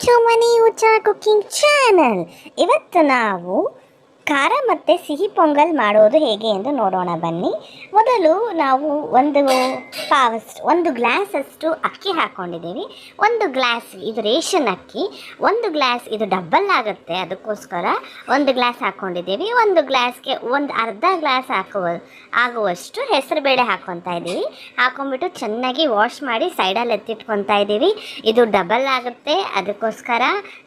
To ಮನಿ ಊಟ cooking channel ಇವತ್ತು ನಾವು ಖಾರ ಮತ್ತು ಸಿಹಿ ಪೊಂಗಲ್ ಮಾಡೋದು ಹೇಗೆ ಎಂದು ನೋಡೋಣ ಬನ್ನಿ. ಮೊದಲು ನಾವು ಒಂದು ಪಾವಷ್ಟು ಒಂದು ಗ್ಲಾಸ್ ಅಷ್ಟು ಅಕ್ಕಿ ಹಾಕ್ಕೊಂಡಿದ್ದೀವಿ ಒಂದು ಗ್ಲಾಸ್ ಇದು ರೇಷನ್ ಅಕ್ಕಿ, ಒಂದು ಗ್ಲಾಸ್ ಇದು ಡಬ್ಬಲ್ ಆಗುತ್ತೆ ಅದಕ್ಕೋಸ್ಕರ ಒಂದು ಗ್ಲಾಸ್ ಹಾಕ್ಕೊಂಡಿದ್ದೀವಿ ಒಂದು ಗ್ಲಾಸ್ಗೆ ಒಂದು ಅರ್ಧ ಗ್ಲಾಸ್ ಹಾಕುವ, ಆಗುವಷ್ಟು ಹೆಸರುಬೇಳೆ ಹಾಕ್ಕೊತಾ ಇದ್ದೀವಿ. ಹಾಕೊಂಡ್ಬಿಟ್ಟು ಚೆನ್ನಾಗಿ ವಾಶ್ ಮಾಡಿ ಸೈಡಲ್ಲಿ ಎತ್ತಿಟ್ಕೊತಾ ಇದ್ದೀವಿ. ಇದು ಡಬಲ್ ಆಗುತ್ತೆ. ಅದಕ್ಕೋಸ್ಕರ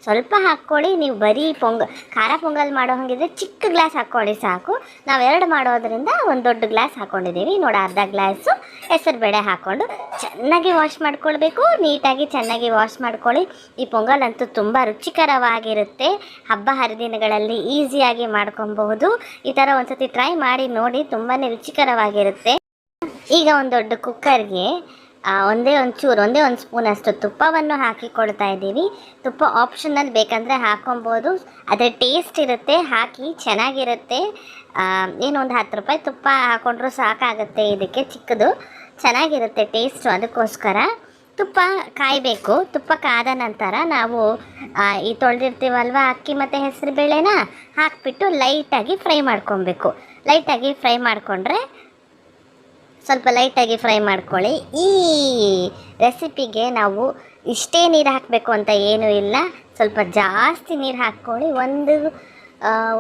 ಸ್ವಲ್ಪ ಹಾಕ್ಕೊಳ್ಳಿ. ನೀವು ಬರೀ ಪೊಂಗ, ಖಾರ ಪೊಂಗಲ್ ಮಾಡೋ ಹಾಗಿದ್ರೆ ಚಿಕ್ಕ ಗ್ಲಾಸ್ ಹಾಕ್ಕೊಳ್ಳಿ ಸಾಕು. ನಾವು ಎರಡು ಮಾಡೋದ್ರಿಂದ ಒಂದು ದೊಡ್ಡ ಗ್ಲಾಸ್ ಹಾಕ್ಕೊಂಡಿದ್ದೀವಿ ನೋಡಿ ಅರ್ಧ ಗ್ಲಾಸು ಹೆಸರುಬೇಳೆ ಹಾಕ್ಕೊಂಡು ಚೆನ್ನಾಗಿ ವಾಶ್ ಮಾಡ್ಕೊಳ್ಬೇಕು. ನೀಟಾಗಿ ಚೆನ್ನಾಗಿ ವಾಶ್ ಮಾಡ್ಕೊಳ್ಳಿ. ಈ ಪೊಂಗಲ್ ಅಂತೂ ತುಂಬ ರುಚಿಕರವಾಗಿರುತ್ತೆ. ಹಬ್ಬ ಹರಿದಿನಗಳಲ್ಲಿ ಈಸಿಯಾಗಿ ಮಾಡ್ಕೊಬಹುದು. ಈ ಥರ ಒಂದ್ಸತಿ ಟ್ರೈ ಮಾಡಿ ನೋಡಿ ತುಂಬಾ ರುಚಿಕರವಾಗಿರುತ್ತೆ. ಈಗ ಒಂದು ದೊಡ್ಡ ಕುಕ್ಕರ್ಗೆ ಒಂದೇ ಒಂದು ಚೂರು, ಒಂದೇ ಒಂದು ಸ್ಪೂನ್ ಅಷ್ಟು ತುಪ್ಪವನ್ನು ಹಾಕಿಕೊಳ್ತಾ ಇದ್ದೀವಿ. ತುಪ್ಪ ಆಪ್ಷನಲ್ ಬೇಕಂದರೆ ಹಾಕೊಬೋದು. ಅದರ ಟೇಸ್ಟ್ ಇರುತ್ತೆ, ಹಾಕಿ ಚೆನ್ನಾಗಿರುತ್ತೆ. ಏನು ಒಂದು ಹತ್ತು ರೂಪಾಯಿ ತುಪ್ಪ ಹಾಕೊಂಡ್ರೂ ಸಾಕಾಗುತ್ತೆ ಇದಕ್ಕೆ ಚಿಕ್ಕದು. ಚೆನ್ನಾಗಿರುತ್ತೆ ಟೇಸ್ಟು ಅದಕ್ಕೋಸ್ಕರ. ತುಪ್ಪ ಕಾಯಬೇಕು. ತುಪ್ಪ ಕಾದ ನಂತರ ನಾವು ಈ ತೊಳೆದಿರ್ತೀವಲ್ವ ಅಕ್ಕಿ ಮತ್ತು ಹೆಸರು ಬೇಳೆನ ಹಾಕಿಬಿಟ್ಟು ಲೈಟಾಗಿ ಫ್ರೈ ಮಾಡ್ಕೊಬೇಕು. ಲೈಟಾಗಿ ಫ್ರೈ ಮಾಡಿಕೊಂಡ್ರೆ ಸ್ವಲ್ಪ ಲೈಟಾಗಿ ಫ್ರೈ ಮಾಡ್ಕೊಳ್ಳಿ. ಈ ರೆಸಿಪಿಗೆ ನಾವು ಇಷ್ಟೇ ನೀರು ಹಾಕಬೇಕು ಅಂತ ಏನೂ ಇಲ್ಲ. ಸ್ವಲ್ಪ ಜಾಸ್ತಿ ನೀರು ಹಾಕ್ಕೊಳ್ಳಿ. ಒಂದು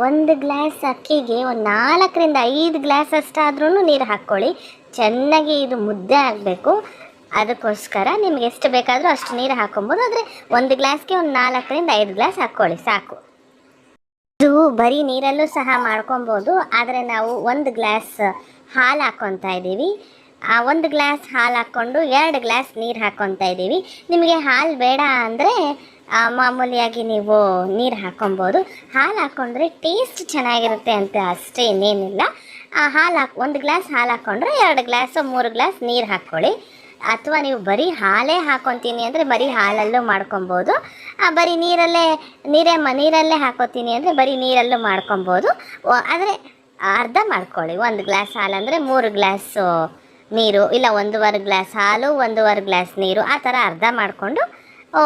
ಒಂದು ಗ್ಲಾಸ್ ಅಕ್ಕಿಗೆ ಒಂದು ನಾಲ್ಕರಿಂದ ಐದು ಗ್ಲಾಸ್ ಅಷ್ಟಾದ್ರೂ ನೀರು ಹಾಕ್ಕೊಳ್ಳಿ. ಚೆನ್ನಾಗಿ ಇದು ಮುದ್ದೆ ಆಗಬೇಕು. ಅದಕ್ಕೋಸ್ಕರ ನಿಮ್ಗೆ ಎಷ್ಟು ಬೇಕಾದರೂ ಅಷ್ಟು ನೀರು ಹಾಕೊಬೋದು ಆದರೆ ಒಂದು ಗ್ಲಾಸ್ಗೆ ಒಂದು ನಾಲ್ಕರಿಂದ ಐದು ಗ್ಲಾಸ್ ಹಾಕ್ಕೊಳ್ಳಿ. ಸಾಕು. ಇದು ಬರೀ ನೀರಲ್ಲೂ ಸಹ ಮಾಡ್ಕೊಬೋದು. ಆದರೆ ನಾವು ಒಂದು ಗ್ಲಾಸ್ ಹಾಲು ಹಾಕ್ಕೊತಾ ಇದ್ದೀವಿ. ಆ ಒಂದು ಗ್ಲಾಸ್ ಹಾಲು ಹಾಕ್ಕೊಂಡು ಎರಡು ಗ್ಲಾಸ್ ನೀರು ಹಾಕ್ಕೊತಾ ಇದ್ದೀವಿ. ನಿಮಗೆ ಹಾಲು ಬೇಡ ಅಂದರೆ ಮಾಮೂಲಿಯಾಗಿ ನೀವು ನೀರು ಹಾಕ್ಕೊಬೋದು ಹಾಲು ಹಾಕ್ಕೊಂಡ್ರೆ ಟೇಸ್ಟ್ ಚೆನ್ನಾಗಿರುತ್ತೆ ಅಂತ ಅಷ್ಟೇ ಇನ್ನೇನಿಲ್ಲ. ಹಾಲು ಹಾಕ್, ಒಂದು ಗ್ಲಾಸ್ ಹಾಲು ಹಾಕ್ಕೊಂಡ್ರೆ ಎರಡು ಗ್ಲಾಸು, ಮೂರು ಗ್ಲಾಸ್ ನೀರು ಹಾಕ್ಕೊಳ್ಳಿ ಅಥವಾ ನೀವು ಬರೀ ಹಾಲೇ ಹಾಕೊತೀನಿ ಅಂದರೆ ಬರೀ ಹಾಲಲ್ಲೂ ಮಾಡ್ಕೊಬೋದು. ಬರೀ ನೀರಲ್ಲೇ, ನೀರೇ ಮ, ನೀರಲ್ಲೇ ಹಾಕೋತೀನಿ ಅಂದರೆ ಬರೀ ನೀರಲ್ಲೂ ಮಾಡ್ಕೊಬೋದು. ಆದರೆ ಅರ್ಧ ಮಾಡ್ಕೊಳ್ಳಿ. ಒಂದು ಗ್ಲಾಸ್ ಹಾಲು ಅಂದರೆ ಮೂರು ಗ್ಲಾಸು ನೀರು, ಇಲ್ಲ ಒಂದೂವರೆ ಗ್ಲಾಸ್ ಹಾಲು, ಒಂದೂವರೆ ಗ್ಲಾಸ್ ನೀರು, ಆ ಥರ ಅರ್ಧ ಮಾಡಿಕೊಂಡು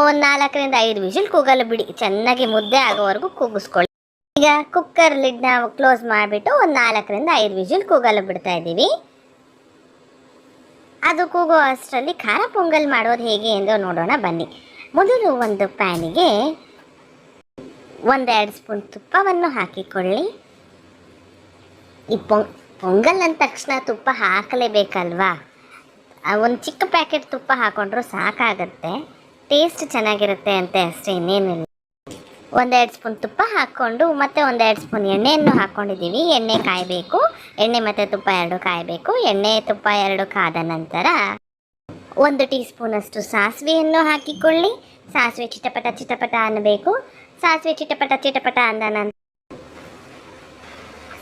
ಒಂದು ನಾಲ್ಕರಿಂದ ಐದು ವಿಷಲ್ ಕೂಗಲು ಬಿಡಿ. ಚೆನ್ನಾಗಿ ಮುದ್ದೆ ಆಗೋವರೆಗೂ ಕೂಗಿಸ್ಕೊಳ್ಳಿ. ಈಗ ಕುಕ್ಕರ್ ಲಿಡ್ನ ಕ್ಲೋಸ್ ಮಾಡಿಬಿಟ್ಟು ಒಂದು ನಾಲ್ಕರಿಂದ ಐದು ವಿಷಲ್ ಕೂಗಲು ಬಿಡ್ತಾ ಇದ್ದೀವಿ. ಅದು ಕೂಗೋ ಅಷ್ಟರಲ್ಲಿ ಖಾರ ಪೊಂಗಲ್ ಮಾಡೋದು ಹೇಗೆ ಎಂದು ನೋಡೋಣ ಬನ್ನಿ. ಮೊದಲು ಒಂದು ಪ್ಯಾನಿಗೆ ಒಂದೆರಡು ಸ್ಪೂನ್ ತುಪ್ಪವನ್ನು ಹಾಕಿಕೊಳ್ಳಿ. ಈ ಪೊಂಗ್ ಪೊಂಗಲ್ ಅಂದ ತಕ್ಷಣ ತುಪ್ಪ ಹಾಕಲೇಬೇಕಲ್ವಾ? ಒಂದು ಚಿಕ್ಕ ಪ್ಯಾಕೆಟ್ ತುಪ್ಪ ಹಾಕೊಂಡ್ರೂ ಸಾಕಾಗುತ್ತೆ. ಟೇಸ್ಟ್ ಚೆನ್ನಾಗಿರುತ್ತೆ ಅಂತೆ ಅಷ್ಟೇ, ಇನ್ನೇನಿಲ್ಲ. ಒಂದೆರಡು ಸ್ಪೂನ್ ತುಪ್ಪ ಹಾಕ್ಕೊಂಡು, ಮತ್ತೆ ಒಂದೆರಡು ಸ್ಪೂನ್ ಎಣ್ಣೆಯನ್ನು ಹಾಕ್ಕೊಂಡಿದ್ದೀವಿ ಎಣ್ಣೆ ಕಾಯಬೇಕು. ಎಣ್ಣೆ ಮತ್ತು ತುಪ್ಪ ಎರಡು ಕಾಯಬೇಕು. ಎಣ್ಣೆ, ತುಪ್ಪ ಎರಡು ಕಾದ ನಂತರ ಒಂದು ಟೀ ಸ್ಪೂನಷ್ಟು ಸಾಸಿವೆಯನ್ನು ಹಾಕಿಕೊಳ್ಳಿ. ಸಾಸಿವೆ ಚಿಟಪಟ ಚಿಟಪಟ ಅನ್ನಬೇಕು. ಸಾಸಿವೆ ಚಿಟಪಟ ಚಿಟಪಟ ಅಂದ ನಂತರ,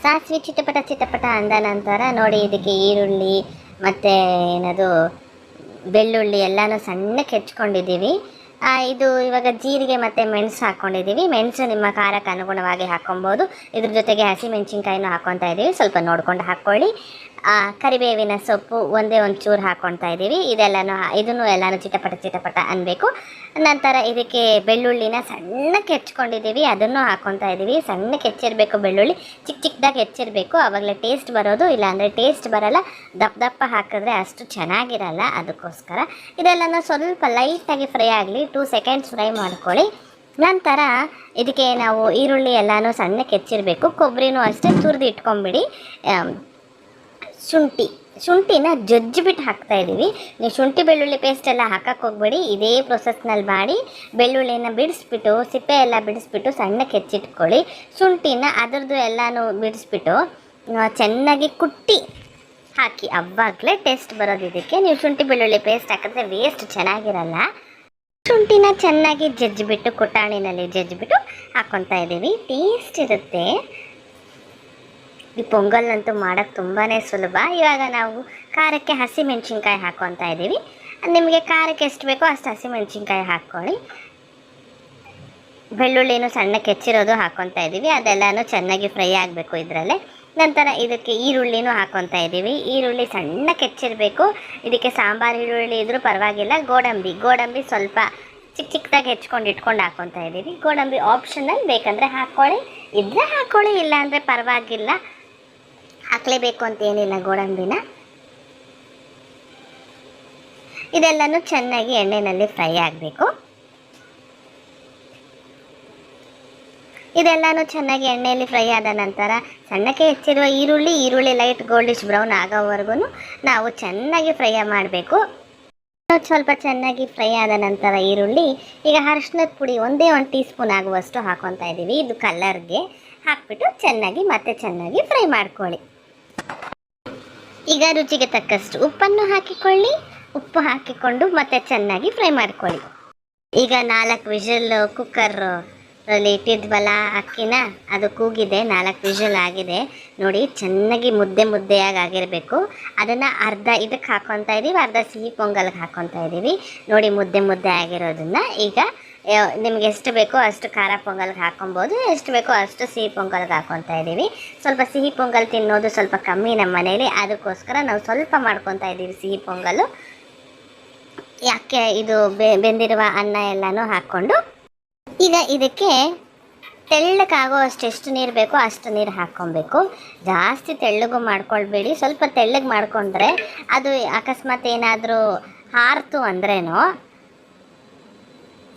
ಸಾಸಿವೆ ಚಿಟಪಟ ಚಿಟಪಟ ಅಂದ ನಂತರ ನೋಡಿ, ಇದಕ್ಕೆ ಈರುಳ್ಳಿ ಮತ್ತು ಏನದು, ಬೆಳ್ಳುಳ್ಳಿ ಎಲ್ಲನೂ ಸಣ್ಣಕ್ಕೆ ಹೆಚ್ಕೊಂಡಿದ್ದೀವಿ. ಇದು ಇವಾಗ ಜೀರಿಗೆ ಮತ್ತು ಮೆಣಸು ಹಾಕ್ಕೊಂಡಿದ್ದೀವಿ ಮೆಣಸು ನಿಮ್ಮ ಖಾರಕ್ಕೆ ಅನುಗುಣವಾಗಿ ಹಾಕ್ಕೊಬೋದು ಇದ್ರ ಜೊತೆಗೆ ಹಸಿಮೆಣಸಿನ್ಕಾಯಿನೂ ಹಾಕ್ಕೊತಾ ಇದ್ದೀವಿ ಸ್ವಲ್ಪ ನೋಡ್ಕೊಂಡು ಹಾಕ್ಕೊಳ್ಳಿ. ಕರಿಬೇವಿನ ಸೊಪ್ಪು ಒಂದೇ ಒಂದು ಚೂರು ಹಾಕ್ಕೊಳ್ತಾ ಇದ್ದೀವಿ ಇದೆಲ್ಲನೂ ಇದನ್ನು ಎಲ್ಲನೂ ಚಿಟಪಟ ಚಿಟಪಟ ಅನ್ನಬೇಕು ನಂತರ ಇದಕ್ಕೆ ಬೆಳ್ಳುಳ್ಳಿನ ಸಣ್ಣಕ್ಕೆ ಹೆಚ್ಕೊಂಡಿದ್ದೀವಿ ಅದನ್ನು ಹಾಕ್ಕೊತಾ ಇದ್ದೀವಿ ಸಣ್ಣಕ್ಕೆ ಹೆಚ್ಚಿರಬೇಕು ಬೆಳ್ಳುಳ್ಳಿ. ಚಿಕ್ಕ ಚಿಕ್ಕದಾಗಿ ಹೆಚ್ಚಿರಬೇಕು ಆವಾಗಲೇ ಟೇಸ್ಟ್ ಬರೋದು. ಇಲ್ಲಾಂದರೆ ಟೇಸ್ಟ್ ಬರಲ್ಲ. ದಪ್ಪ ದಪ್ಪ ಹಾಕಿದ್ರೆ ಅಷ್ಟು ಚೆನ್ನಾಗಿರಲ್ಲ. ಅದಕ್ಕೋಸ್ಕರ ಇದೆಲ್ಲನೂ ಸ್ವಲ್ಪ ಲೈಟಾಗಿ ಫ್ರೈ ಆಗಲಿ. ಟೂ ಸೆಕೆಂಡ್ಸ್ ಫ್ರೈ ಮಾಡ್ಕೊಳ್ಳಿ. ನಂತರ ಇದಕ್ಕೆ ನಾವು ಈರುಳ್ಳಿ ಎಲ್ಲನೂ ಸಣ್ಣಕ್ಕೆ ಹೆಚ್ಚಿರಬೇಕು ಕೊಬ್ಬರಿನೂ ಅಷ್ಟೇ ತುರಿದು ಇಟ್ಕೊಂಬಿಡಿ. ಶುಂಠಿ. ಶುಂಠಿನ ಜಜ್ಜಿಬಿಟ್ಟು ಹಾಕ್ತಾ ಇದ್ದೀವಿ ನೀವು ಶುಂಠಿ ಬೆಳ್ಳುಳ್ಳಿ ಪೇಸ್ಟ್ ಎಲ್ಲ ಹಾಕಕ್ಕೆ ಹೋಗ್ಬೇಡಿ. ಇದೇ ಪ್ರೊಸೆಸ್ನಲ್ಲಿ ಮಾಡಿ ಬೆಳ್ಳುಳ್ಳಿನ ಬಿಡಿಸ್ಬಿಟ್ಟು, ಸಿಪ್ಪೆ ಎಲ್ಲ ಬಿಡಿಸ್ಬಿಟ್ಟು ಸಣ್ಣಕ್ಕೆ ಹೆಚ್ಚಿಟ್ಕೊಳ್ಳಿ. ಶುಂಠಿನ ಅದರದ್ದು ಎಲ್ಲನೂ ಬಿಡಿಸ್ಬಿಟ್ಟು ಚೆನ್ನಾಗಿ ಕುಟ್ಟಿ ಹಾಕಿ. ಅವಾಗಲೇ ಟೇಸ್ಟ್ ಬರೋದು ಇದಕ್ಕೆ. ನೀವು ಶುಂಠಿ ಬೆಳ್ಳುಳ್ಳಿ ಪೇಸ್ಟ್ ಹಾಕಿದ್ರೆ ವೇಸ್ಟ್ ಚೆನ್ನಾಗಿರಲ್ಲ. ಶುಂಠಿನ ಚೆನ್ನಾಗಿ ಜಜ್ಜಿಬಿಟ್ಟು, ಕುಟಾಣಿನಲ್ಲಿ ಜಜ್ಜಿಬಿಟ್ಟು ಹಾಕ್ಕೊತಾ ಇದ್ದೀವಿ ಟೇಸ್ಟ್ ಇರುತ್ತೆ. ಈ ಪೊಂಗಲ್ ಅಂತೂ ಮಾಡೋಕ್ಕೆ ತುಂಬಾ ಸುಲಭ. ಇವಾಗ ನಾವು ಖಾರಕ್ಕೆ ಹಸಿಮೆಣ್ಸಿನ್ಕಾಯಿ ಹಾಕ್ಕೊತಾ ಇದ್ದೀವಿ. ನಿಮಗೆ ಖಾರಕ್ಕೆ ಎಷ್ಟು ಬೇಕೋ ಅಷ್ಟು ಹಸಿಮೆಣ್ಸಿನ್ಕಾಯಿ ಹಾಕ್ಕೊಳ್ಳಿ. ಬೆಳ್ಳುಳ್ಳಿನೂ ಸಣ್ಣಕ್ಕೆ ಹೆಚ್ಚಿರೋದು ಹಾಕ್ಕೊತಾ ಇದ್ದೀವಿ. ಅದೆಲ್ಲನೂ ಚೆನ್ನಾಗಿ ಫ್ರೈ ಆಗಬೇಕು ಇದರಲ್ಲೇ. ನಂತರ ಇದಕ್ಕೆ ಈರುಳ್ಳಿನೂ ಹಾಕ್ಕೊತಾ ಇದ್ದೀವಿ. ಈರುಳ್ಳಿ ಸಣ್ಣಕ್ಕೆ ಹೆಚ್ಚಿರಬೇಕು ಇದಕ್ಕೆ ಸಾಂಬಾರು ಈರುಳ್ಳಿ ಇದ್ದರೂ ಪರವಾಗಿಲ್ಲ. ಗೋಡಂಬಿ ಗೋಡಂಬಿ ಸ್ವಲ್ಪ ಚಿಕ್ಕ ಚಿಕ್ಕದಾಗಿ ಹೆಚ್ಕೊಂಡು ಇಟ್ಕೊಂಡು ಹಾಕೊತಾ ಇದ್ದೀವಿ. ಗೋಡಂಬಿ ಆಪ್ಷನಲ್ ಬೇಕಂದರೆ ಹಾಕ್ಕೊಳ್ಳಿ. ಇದ್ರೆ ಹಾಕ್ಕೊಳ್ಳಿ, ಇಲ್ಲಾಂದರೆ ಪರವಾಗಿಲ್ಲ. ಹಾಕಲೇಬೇಕು ಅಂತ ಏನಿಲ್ಲ ಗೋಡಂಬಿನ. ಇದೆಲ್ಲನೂ ಚೆನ್ನಾಗಿ ಎಣ್ಣೆಯಲ್ಲಿ ಫ್ರೈ ಆಗಬೇಕು. ಇದೆಲ್ಲನೂ ಚೆನ್ನಾಗಿ ಎಣ್ಣೆಯಲ್ಲಿ ಫ್ರೈ ಆದ ನಂತರ ಸಣ್ಣಕ್ಕೆ ಹೆಚ್ಚಿರುವ ಈರುಳ್ಳಿ ಈರುಳ್ಳಿ ಲೈಟ್ ಗೋಲ್ಡಿಶ್ ಬ್ರೌನ್ ಆಗೋವರೆಗೂ ನಾವು ಚೆನ್ನಾಗಿ ಫ್ರೈ ಮಾಡಬೇಕು. ಸ್ವಲ್ಪ ಚೆನ್ನಾಗಿ ಫ್ರೈ ಆದ ನಂತರ ಈರುಳ್ಳಿ, ಈಗ ಅರಿಶಿನದ ಪುಡಿ ಒಂದೇ ಒಂದು ಟೀ ಸ್ಪೂನ್ ಆಗುವಷ್ಟು ಹಾಕೊತಾ ಇದ್ದೀವಿ ಇದು ಕಲರ್ಗೆ ಹಾಕ್ಬಿಟ್ಟು ಚೆನ್ನಾಗಿ ಮತ್ತೆ ಚೆನ್ನಾಗಿ ಫ್ರೈ ಮಾಡ್ಕೊಳ್ಳಿ. ಈಗ ರುಚಿಗೆ ತಕ್ಕಷ್ಟು ಉಪ್ಪನ್ನು ಹಾಕಿಕೊಳ್ಳಿ. ಉಪ್ಪು ಹಾಕಿಕೊಂಡು ಮತ್ತೆ ಚೆನ್ನಾಗಿ ಫ್ರೈ ಮಾಡ್ಕೊಳ್ಳಿ. ಈಗ ನಾಲ್ಕು ವಿಷಲ್ ಕುಕ್ಕರ್ ಅಲ್ಲಿ ಇಟ್ಟಿದ್ವಲ್ಲ ಅಕ್ಕಿನ, ಅದು ಕೂಗಿದೆ, ನಾಲ್ಕು ವಿಷಲ್ ಆಗಿದೆ. ನೋಡಿ, ಚೆನ್ನಾಗಿ ಮುದ್ದೆ ಮುದ್ದೆಯಾಗಿ ಆಗಿರಬೇಕು. ಅದನ್ನು ಅರ್ಧ ಇದಕ್ಕೆ ಹಾಕೊತಾ ಇದ್ದೀವಿ ಅರ್ಧ ಸಿಹಿ ಪೊಂಗಲ್ಗೆ ಹಾಕೊತಾ ಇದ್ದೀವಿ ನೋಡಿ, ಮುದ್ದೆ ಮುದ್ದೆ ಆಗಿರೋದನ್ನ ಈಗ ನಿಮ್ಗೆ ಎಷ್ಟು ಬೇಕೋ ಅಷ್ಟು ಖಾರ ಪೊಂಗಲ್ಗೆ ಹಾಕೊಬೋದು, ಎಷ್ಟು ಬೇಕೋ ಅಷ್ಟು ಸಿಹಿ ಪೊಂಗಲ್ಗೆ ಹಾಕೊತಾ ಇದ್ದೀವಿ. ಸ್ವಲ್ಪ ಸಿಹಿ ಪೊಂಗಲ್ ತಿನ್ನೋದು ಸ್ವಲ್ಪ ಕಮ್ಮಿ ನಮ್ಮ ಮನೇಲಿ ಅದಕ್ಕೋಸ್ಕರ ನಾವು ಸ್ವಲ್ಪ ಮಾಡ್ಕೊತಾ ಇದ್ದೀವಿ ಸಿಹಿ ಪೊಂಗಲು ಯಾಕೆ ಇದು ಬೆಂದಿರುವ ಅನ್ನ ಎಲ್ಲನೂ ಹಾಕ್ಕೊಂಡು. ಈಗ ಇದಕ್ಕೆ ತೆಳ್ಳಗಾಗೋ ಅಷ್ಟು ಎಷ್ಟು ನೀರು ಬೇಕೋ ಅಷ್ಟು ನೀರು ಹಾಕ್ಕೊಬೇಕು. ಜಾಸ್ತಿ ತೆಳ್ಳಗು ಮಾಡ್ಕೊಳ್ಬೇಡಿ. ಸ್ವಲ್ಪ ತೆಳ್ಳಗೆ ಮಾಡಿಕೊಂಡ್ರೆ ಅದು ಅಕಸ್ಮಾತ್ ಏನಾದರೂ ಹಾರ್ತು ಅಂದ್ರೇನೋ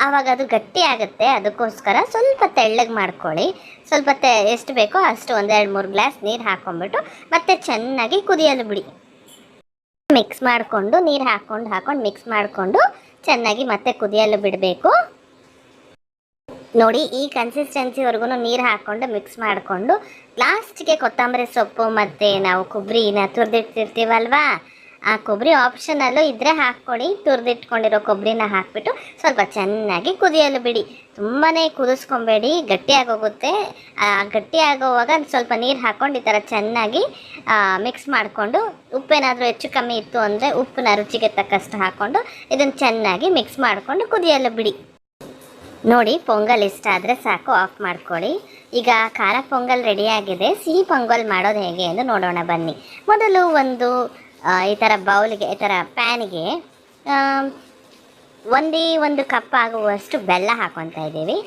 ಆವಾಗ ಅದು ಗಟ್ಟಿ ಆಗುತ್ತೆ, ಅದಕ್ಕೋಸ್ಕರ ಸ್ವಲ್ಪ ತೆಳ್ಳಗೆ ಮಾಡ್ಕೊಳ್ಳಿ. ಸ್ವಲ್ಪ ತೆ, ಎಷ್ಟು ಬೇಕೋ ಅಷ್ಟು ಒಂದೆರಡು ಮೂರು ಗ್ಲಾಸ್ ನೀರು ಹಾಕ್ಕೊಂಬಿಟ್ಟು ಮತ್ತೆ ಚೆನ್ನಾಗಿ ಕುದಿಯಲು ಬಿಡಿ. ಮಿಕ್ಸ್ ಮಾಡಿಕೊಂಡು, ನೀರು ಹಾಕ್ಕೊಂಡು ಹಾಕೊಂಡು ಮಿಕ್ಸ್ ಮಾಡಿಕೊಂಡು, ಚೆನ್ನಾಗಿ ಮತ್ತೆ ಕುದಿಯಲು ಬಿಡಬೇಕು. ನೋಡಿ, ಈ ಕನ್ಸಿಸ್ಟೆನ್ಸಿವರೆಗೂ ನೀರು ಹಾಕ್ಕೊಂಡು ಮಿಕ್ಸ್ ಮಾಡಿಕೊಂಡು ಲಾಸ್ಟಿಗೆ ಕೊತ್ತಂಬರಿ ಸೊಪ್ಪು ಮತ್ತು ನಾವು ಕೊಬ್ಬರಿನ ತುರಿದಿಟ್ಟಿರ್ತೀವಲ್ವಾ? ಆ ಕೊಬ್ಬರಿ ಆಪ್ಷನಲ್ಲೂ ಇದ್ದರೆ ಹಾಕ್ಕೊಡಿ. ತುರಿದಿಟ್ಕೊಂಡಿರೋ ಕೊಬ್ಬರಿನ ಹಾಕ್ಬಿಟ್ಟು ಸ್ವಲ್ಪ ಚೆನ್ನಾಗಿ ಕುದಿಯಲು ಬಿಡಿ. ತುಂಬಾ ಕುದಿಸ್ಕೊಬೇಡಿ. ಗಟ್ಟಿಯಾಗೋಗುತ್ತೆ. ಗಟ್ಟಿಯಾಗೋವಾಗ ಸ್ವಲ್ಪ ನೀರು ಹಾಕ್ಕೊಂಡು ಈ ಥರ ಚೆನ್ನಾಗಿ ಮಿಕ್ಸ್ ಮಾಡಿಕೊಂಡು ಉಪ್ಪೇನಾದರೂ ಹೆಚ್ಚು ಕಮ್ಮಿ ಇತ್ತು ಅಂದರೆ ಉಪ್ಪನ್ನ ರುಚಿಗೆ ತಕ್ಕಷ್ಟು ಹಾಕ್ಕೊಂಡು ಇದನ್ನು ಚೆನ್ನಾಗಿ ಮಿಕ್ಸ್ ಮಾಡಿಕೊಂಡು ಕುದಿಯಲು ಬಿಡಿ. ನೋಡಿ, ಪೊಂಗಲ್ ಇಷ್ಟ ಆದರೆ ಸಾಕು ಆಫ್ ಮಾಡ್ಕೊಳ್ಳಿ. ಈಗ ಖಾರ ಪೊಂಗಲ್ ರೆಡಿಯಾಗಿದೆ ಸಿಹಿ ಪೊಂಗಲ್ ಮಾಡೋದು ಹೇಗೆ ಎಂದು ನೋಡೋಣ ಬನ್ನಿ. ಮೊದಲು ಒಂದು ಈ ಥರ ಬೌಲ್ಗೆ, ಈ ಥರ ಪ್ಯಾನ್ಗೆ ಒಂದೇ ಒಂದು ಕಪ್ ಆಗುವಷ್ಟು ಬೆಲ್ಲ ಹಾಕೊತಾ ಇದ್ದೀವಿ.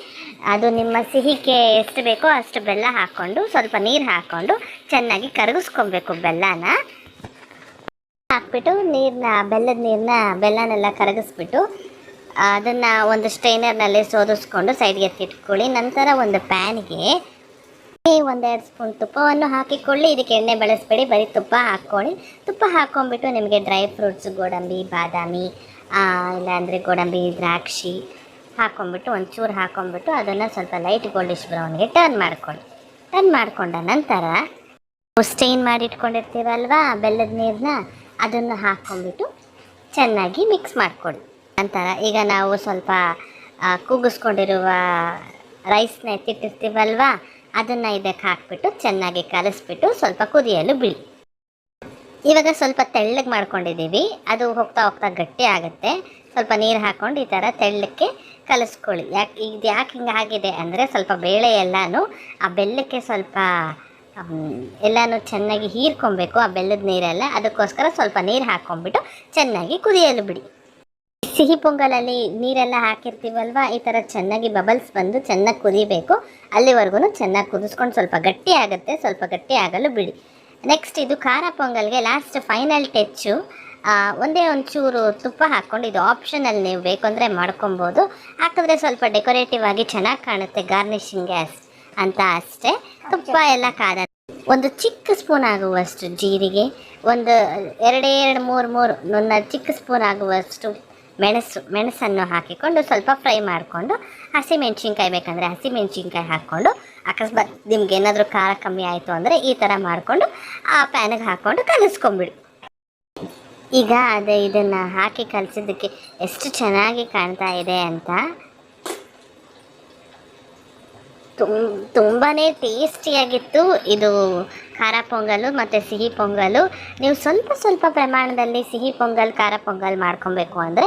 ಅದು ನಿಮ್ಮ ಸಿಹಿಗೆ ಎಷ್ಟು ಬೇಕೋ ಅಷ್ಟು ಬೆಲ್ಲ ಹಾಕ್ಕೊಂಡು, ಸ್ವಲ್ಪ ನೀರು ಹಾಕ್ಕೊಂಡು ಚೆನ್ನಾಗಿ ಕರಗಿಸ್ಕೊಬೇಕು ಬೆಲ್ಲನ. ಹಾಕ್ಬಿಟ್ಟು ನೀರನ್ನ ಬೆಲ್ಲದ ನೀರನ್ನ ಬೆಲ್ಲನೆಲ್ಲ ಕರಗಿಸ್ಬಿಟ್ಟು ಅದನ್ನು ಒಂದು ಸ್ಟ್ರೈನರ್ನಲ್ಲಿ ಸೋದಿಸ್ಕೊಂಡು ಸೈಡ್ಗೆ ಎತ್ತಿಟ್ಕೊಳ್ಳಿ. ನಂತರ ಒಂದು ಪ್ಯಾನ್ಗೆ ಒಂದೆರಡು ಸ್ಪೂನ್ ತುಪ್ಪವನ್ನು ಹಾಕಿಕೊಳ್ಳಿ. ಇದಕ್ಕೆ ಎಣ್ಣೆ ಬಳಸಬೇಡಿ. ಬರೀ ತುಪ್ಪ ಹಾಕ್ಕೊಳ್ಳಿ. ತುಪ್ಪ ಹಾಕೊಂಡ್ಬಿಟ್ಟು ನಿಮಗೆ ಡ್ರೈ ಫ್ರೂಟ್ಸ್, ಗೋಡಂಬಿ, ಬಾದಾಮಿ ಇಲ್ಲಾಂದರೆ ಗೋಡಂಬಿ, ದ್ರಾಕ್ಷಿ ಹಾಕ್ಕೊಂಬಿಟ್ಟು ಒಂಚೂರು ಹಾಕೊಂಡ್ಬಿಟ್ಟು ಅದನ್ನು ಸ್ವಲ್ಪ ಲೈಟ್ ಗೋಲ್ಡಿಶ್ ಬ್ರೌನ್ಗೆ ಟರ್ನ್ ಮಾಡ್ಕೊಳ್ಳಿ. ಟರ್ನ್ ಮಾಡಿಕೊಂಡ ನಂತರ ಸ್ಟೈನ್ ಮಾಡಿ ಇಟ್ಕೊಂಡಿರ್ತೀವಲ್ವಾ ಬೆಲ್ಲದ ನೀರನ್ನ? ಅದನ್ನು ಹಾಕ್ಕೊಂಡ್ಬಿಟ್ಟು ಚೆನ್ನಾಗಿ ಮಿಕ್ಸ್ ಮಾಡ್ಕೊಳ್ಳಿ. ನಂತರ ಈಗ ನಾವು ಸ್ವಲ್ಪ ಕೂಗಿಸ್ಕೊಂಡಿರುವ ರೈಸ್ನ ಎತ್ತಿಟ್ಟಿರ್ತೀವಲ್ವಾ? ಅದನ್ನು ಇದಕ್ಕೆ ಹಾಕ್ಬಿಟ್ಟು ಚೆನ್ನಾಗಿ ಕಲಿಸ್ಬಿಟ್ಟು ಸ್ವಲ್ಪ ಕುದಿಯಲು ಬಿಡಿ. ಇವಾಗ ಸ್ವಲ್ಪ ತೆಳ್ಳಗೆ ಮಾಡ್ಕೊಂಡಿದ್ದೀವಿ. ಅದು ಹೋಗ್ತಾ ಹೋಗ್ತಾ ಗಟ್ಟಿ ಆಗುತ್ತೆ. ಸ್ವಲ್ಪ ನೀರು ಹಾಕ್ಕೊಂಡು ಈ ಥರ ತೆಳ್ಳಕ್ಕೆ ಕಲಿಸ್ಕೊಳ್ಳಿ. ಯಾಕೆ ಇದು ಯಾಕೆ ಹಿಂಗೆ ಆಗಿದೆ ಅಂದರೆ ಸ್ವಲ್ಪ ಬೇಳೆ ಎಲ್ಲನೂ ಆ ಬೆಲ್ಲಕ್ಕೆ ಸ್ವಲ್ಪ ಎಲ್ಲನೂ ಚೆನ್ನಾಗಿ ಹೀರ್ಕೊಬೇಕು ಆ ಬೆಲ್ಲದ ನೀರೆಲ್ಲ. ಅದಕ್ಕೋಸ್ಕರ ಸ್ವಲ್ಪ ನೀರು ಹಾಕ್ಕೊಂಬಿಟ್ಟು ಚೆನ್ನಾಗಿ ಕುದಿಯಲು ಬಿಡಿ. ಸಿಹಿ ಪೊಂಗಲಲ್ಲಿ ನೀರೆಲ್ಲ ಹಾಕಿರ್ತೀವಲ್ವ? ಈ ಥರ ಚೆನ್ನಾಗಿ ಬಬಲ್ಸ್ ಬಂದು ಚೆನ್ನಾಗಿ ಕುದಿಬೇಕು. ಅಲ್ಲಿವರೆಗೂ ಚೆನ್ನಾಗಿ ಕುದಿಸ್ಕೊಂಡು ಸ್ವಲ್ಪ ಗಟ್ಟಿ ಆಗುತ್ತೆ. ಸ್ವಲ್ಪ ಗಟ್ಟಿ ಆಗಲು ಬಿಡಿ. ನೆಕ್ಸ್ಟ್ ಇದು ಖಾರ ಪೊಂಗಲ್ಗೆ ಲಾಸ್ಟ್ ಫೈನಲ್ ಟೆಚ್ಚು ಒಂದೇ ಒಂಚೂರು ತುಪ್ಪ ಹಾಕ್ಕೊಂಡು ಇದು ಆಪ್ಷನಲ್ ನೀವು ಬೇಕಂದರೆ ಮಾಡ್ಕೊಬೋದು. ಹಾಕಿದ್ರೆ ಸ್ವಲ್ಪ ಡೆಕೋರೇಟಿವ್ ಆಗಿ ಚೆನ್ನಾಗಿ ಕಾಣುತ್ತೆ ಗಾರ್ನಿಷಿಂಗ್ಗೆ ಅಂತ ಅಷ್ಟೇ. ತುಪ್ಪ ಎಲ್ಲ ಕಾದ ಒಂದು ಚಿಕ್ಕ ಸ್ಪೂನ್ ಆಗುವಷ್ಟು ಜೀರಿಗೆ, ಒಂದು, ಎರಡೇ, ಎರಡು, ಮೂರು ಮೂರು ನನ್ನ ಚಿಕ್ಕ ಸ್ಪೂನ್ ಆಗುವಷ್ಟು ಮೆಣಸು, ಮೆಣಸನ್ನು ಹಾಕಿಕೊಂಡು ಸ್ವಲ್ಪ ಫ್ರೈ ಮಾಡಿಕೊಂಡು ಹಸಿಮೆಣ್ಸಿನ್ಕಾಯಿ ಬೇಕಂದರೆ ಹಸಿಮೆಣ್ಸಿನ್ಕಾಯಿ ಹಾಕ್ಕೊಂಡು, ಅಕಸ್ಮಾತ್ ನಿಮ್ಗೆ ಏನಾದರೂ ಖಾರ ಕಮ್ಮಿ ಆಯಿತು ಅಂದರೆ ಈ ಥರ ಮಾಡಿಕೊಂಡು ಆ ಪ್ಯಾನಿಗೆ ಹಾಕ್ಕೊಂಡು ಕಲಿಸ್ಕೊಂಬಿಡಿ. ಈಗ ಅದೇ ಇದನ್ನು ಹಾಕಿ ಕಲಿಸಿದ್ದಕ್ಕೆ ಎಷ್ಟು ಚೆನ್ನಾಗಿ ಕಾಣ್ತಾ ಇದೆ ಅಂತ ತುಂ ತುಂಬಾ ಟೇಸ್ಟಿಯಾಗಿತ್ತು. ಇದು ಖಾರ ಪೊಂಗಲು ಮತ್ತು ಸಿಹಿ ಪೊಂಗಲು. ನೀವು ಸ್ವಲ್ಪ ಸ್ವಲ್ಪ ಪ್ರಮಾಣದಲ್ಲಿ ಸಿಹಿ ಪೊಂಗಲ್, ಖಾರ ಪೊಂಗಲ್ ಮಾಡ್ಕೊಬೇಕು ಅಂದರೆ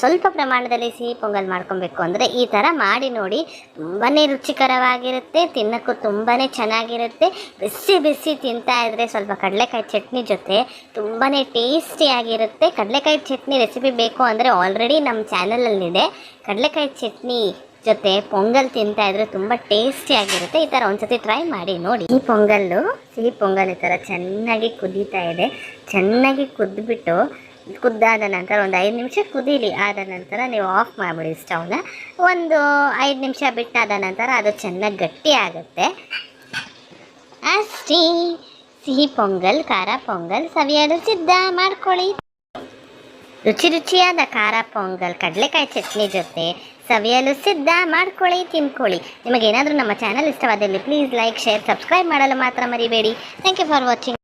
ಸ್ವಲ್ಪ ಪ್ರಮಾಣದಲ್ಲಿ ಸಿಹಿ ಪೊಂಗಲ್ ಮಾಡ್ಕೊಬೇಕು ಅಂದರೆ ಈ ಥರ ಮಾಡಿ ನೋಡಿ. ತುಂಬಾ ರುಚಿಕರವಾಗಿರುತ್ತೆ, ತಿನ್ನೋಕ್ಕೂ ತುಂಬಾ ಚೆನ್ನಾಗಿರುತ್ತೆ. ಬಿಸಿ ಬಿಸಿ ತಿಂತಾ ಇದ್ದರೆ ಸ್ವಲ್ಪ ಕಡಲೆಕಾಯಿ ಚಟ್ನಿ ಜೊತೆ ತುಂಬಾ ಟೇಸ್ಟಿಯಾಗಿರುತ್ತೆ. ಕಡಲೆಕಾಯಿ ಚಟ್ನಿ ರೆಸಿಪಿ ಬೇಕು ಅಂದರೆ ಆಲ್ರೆಡಿ ನಮ್ಮ ಚಾನಲಲ್ಲಿದೆ ಕಡಲೆಕಾಯಿ ಚಟ್ನಿ ಜೊತೆ ಪೊಂಗಲ್ ತಿಂತಾ ಇದ್ರೆ ತುಂಬ ಟೇಸ್ಟಿಯಾಗಿರುತ್ತೆ ಈ ಥರ ಒಂದ್ಸತಿ ಟ್ರೈ ಮಾಡಿ ನೋಡಿ. ಈ ಪೊಂಗಲ್ಲು, ಸಿಹಿ ಪೊಂಗಲ್ ಈ ಥರ ಚೆನ್ನಾಗಿ ಕುದೀತಾ ಇದೆ. ಚೆನ್ನಾಗಿ ಕುದ್ಬಿಟ್ಟು ಕುದ್ದಾದ ನಂತರ ಒಂದು ಐದು ನಿಮಿಷ ಕುದೀಲಿ. ಆದ ನಂತರ ನೀವು ಆಫ್ ಮಾಡಿಬಿಡಿ ಸ್ಟವ್ನ ಒಂದು ಐದು ನಿಮಿಷ ಬಿಟ್ಟಾದ ನಂತರ ಅದು ಚೆನ್ನಾಗಿ ಗಟ್ಟಿ ಆಗುತ್ತೆ. ಅಷ್ಟೇ. ಸಿಹಿ ಪೊಂಗಲ್, ಖಾರ ಪೊಂಗಲ್ ಸವಿಯಲು ಸಿದ್ಧ. ಮಾಡ್ಕೊಳ್ಳಿ. ರುಚಿ ರುಚಿಯಾದ ಖಾರ ಪೊಂಗಲ್, ಕಡಲೆಕಾಯಿ ಚಟ್ನಿ ಜೊತೆ ಸವಿಯಲು ಸಿದ್ಧ ಮಾಡ್ಕೊಳ್ಳಿ ತಿನ್ಕೊಳ್ಳಿ ನಿಮಗೇನಾದರೂ ನಮ್ಮ ಚಾನಲ್ ಇಷ್ಟವಾದಲ್ಲಿ ಪ್ಲೀಸ್ ಲೈಕ್ ಶೇರ್ ಸಬ್ಸ್ಕ್ರೈಬ್ ಮಾಡಲು ಮಾತ್ರ ಮರಿಬೇಡಿ. Thank you for watching